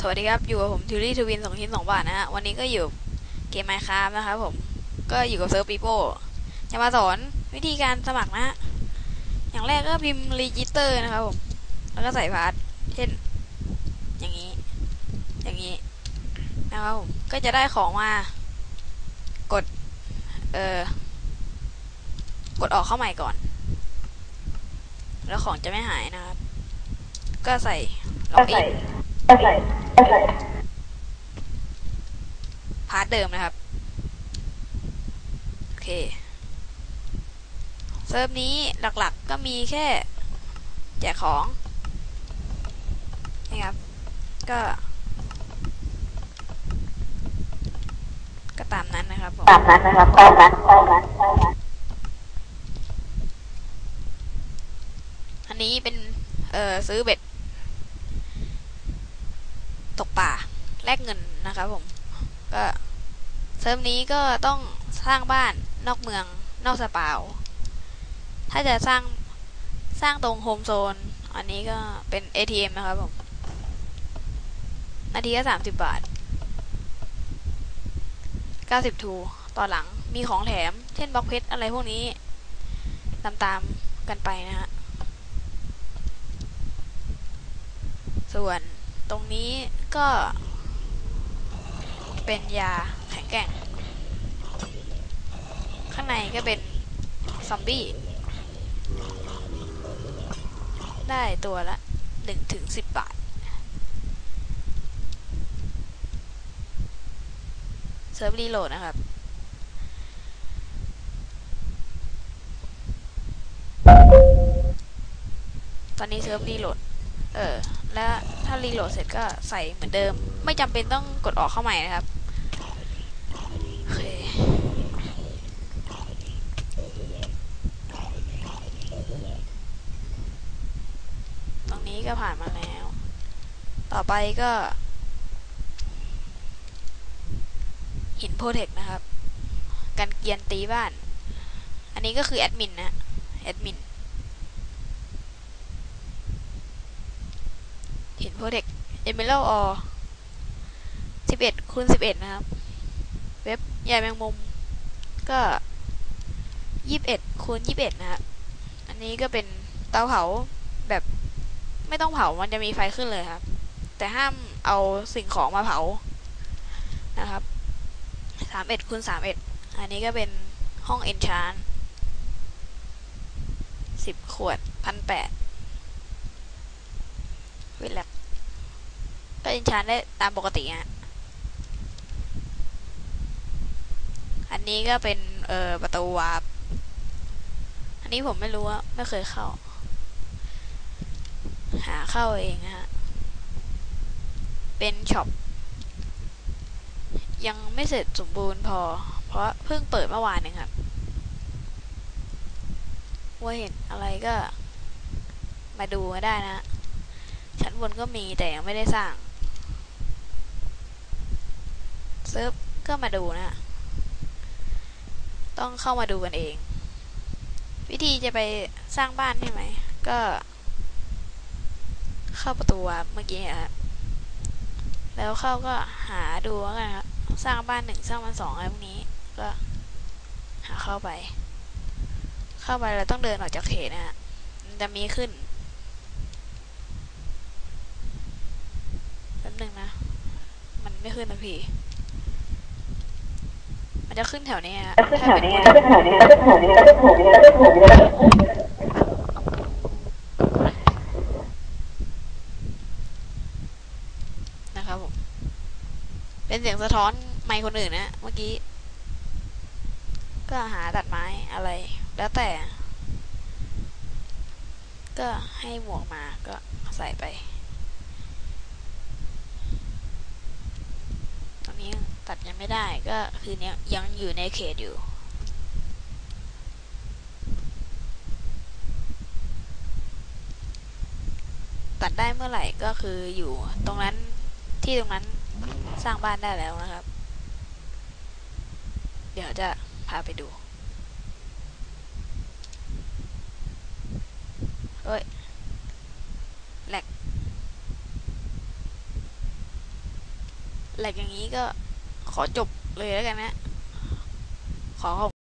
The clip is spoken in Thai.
สวัสดีครับ อยู่กับผมทิวรี่ทวินสองชิ้นสองบาทนะฮะ วันนี้ก็อยู่เกมไมค์คราฟนะครับผม ก็อยู่กับเซิร์ฟปีโป้จะมาสอนวิธีการสมัครนะฮะ อย่างแรกก็พิมพ์รีจิสเตอร์นะครับผม แล้วก็ใส่พาสเช่น อย่างนี้ อย่างนี้ นะครับผม ก็จะได้ของมา กด เอ่อ กดออกเข้าใหม่ก่อน แล้วของจะไม่หายนะครับ ก็ใส่ล็อกอิน พาร์ทเดิมนะครับ โอเค เซิร์ฟนี้หลักๆก็มีแค่ แจกของ นี่ครับ ก็ ก็ตามนั้นนะครับผมตามนั้นนะครับตามนั้นตามนั้นตามนั้นอันนี้เป็น เอ่อ ซื้อเบ็ด ตกป่าแลกเงินนะครับผมก็เซิร์ฟนี้ก็ต้องสร้างบ้านนอกเมืองนอกสปาวถ้าจะสร้างสร้างตรงโฮมโซนอันนี้ก็เป็น ATM นะครับผมนาทีก็สามสิบบาทเก้าสิบทูต่อหลังมีของแถม เช่นบล็อกเพชรอะไรพวกนี้ ตามๆกันไปนะฮะ ส่วน ตรงนี้ก็เป็นยาแข็งแกร่ง ข้างในก็เป็นซอมบี้ ได้ตัวละหนึ่งถึงสิบบาท เซิร์ฟรีโหลดนะครับตอนนี้เซิร์ฟรีโหลด เออ แล้วถ้ารีโหลดเสร็จก็ใส่เหมือนเดิม ไม่จำเป็นต้องกดออกเข้าใหม่นะครับโอเคตรงนี้ก็ผ่านมาแล้ว ต่อไปก็หินโพเทคนะครับ กันเกียนตีบ้าน อันนี้ก็คือแอดมินนะ แอดมิน หินโพเทคเอเมอรัลออสิบเอ็ดคูณสิบเอ็ดนะครับ เว็บใหญ่แมงมุม ก็ยี่สิบเอ็ดคูณยี่สิบเอ็ดนะครับ อันนี้ก็เป็นเตาเผาแบบไม่ต้องเผา มันจะมีไฟขึ้นเลยครับ แต่ห้ามเอาสิ่งของมาเผา นะครับสามเอ็ดคูณสามเอ็ดอันนี้ก็เป็นห้องเอนชานสิบขวดพันแปดเวลา ก็เอนชานได้ตามปกติฮะอันนี้ก็เป็นเอ่อประตูวาร์ปอันนี้ผมไม่รู้ว่าไม่เคยเข้า หาเข้าเองนะฮะ เป็นช็อปยังไม่เสร็จสมบูรณ์พอ เพราะเพิ่งเปิดเมื่อวานเองครับ ว่าเห็นอะไรก็มาดูก็ได้นะ ชั้นบนก็มีแต่ยังไม่ได้สร้าง เซิร์ฟก็มาดูนะ ต้องเข้ามาดูกันเอง วิธีจะไปสร้างบ้านใช่ไหม ก็ เข้าประตูเมื่อกี้ครับแล้วเข้าก็หาดูว่ากันครับสร้างบ้านหนึ่งสร้างบ้านสองอะไรพวกนี้ ก็หาเข้าไป เข้าไปเราต้องเดินออกจากเขตนะฮะจะมีขึ้นแป๊บหนึงนะ มันไม่ขึ้นนะพี่ จะขึ้นแถวนี้ฮะขึ้นถ้าแถวเป็นนี้บนขึ้นแถวนี้ขึ้นแถวนี้ขึ้นแถวนี้ขึ้นแถวนี้นะครับผม เป็นเสียงสะท้อนไมค์คนอื่นนะ เมื่อกี้ ก็หาตัดไม้อะไร แล้วแต่ ก็ให้หมวกมาก็ใส่ไป ตรงนี้ตัดยัง ไม่ได้ก็คือเนี้ยยังอยู่ในเขตอยู่ ตัดได้เมื่อไหร่ก็คืออยู่ตรงนั้นที่ตรงนั้นสร้างบ้านได้แล้วนะครับ เดี๋ยวจะพาไปดูเอ้ยแหลกแหลกอย่างนี้ก็ ขอจบเลยแล้วกันนะ ขอขอบ